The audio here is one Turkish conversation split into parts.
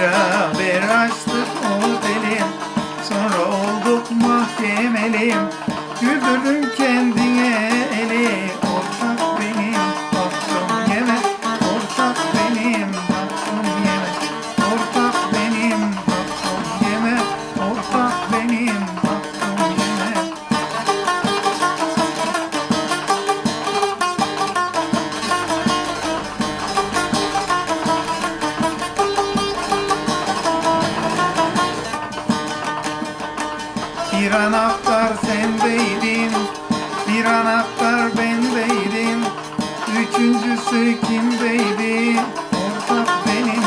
beraber açtık otelim Sonra olduk mahkemeliyim Güldürdün ki Bir anahtar sendeydin Bir anahtar bendeydim. Üçüncüsü kimdeydi? Ortak benim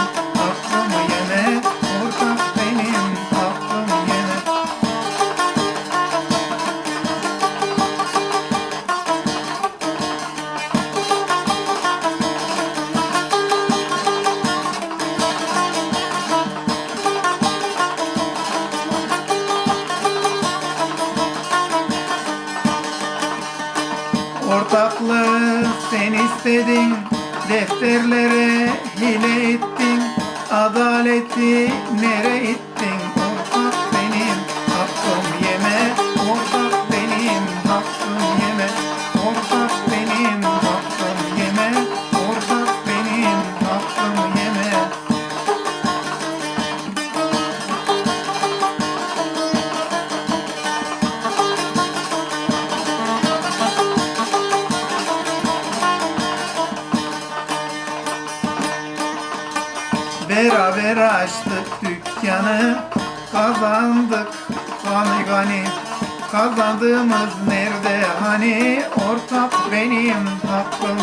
Ortaklığı sen istedin Defterlere hile ettin. Adaleti nere ittin Beraber açtık dükkanı Kazandık. Gani gani Kazandığımız nerede? Hani Ortak benim hakkım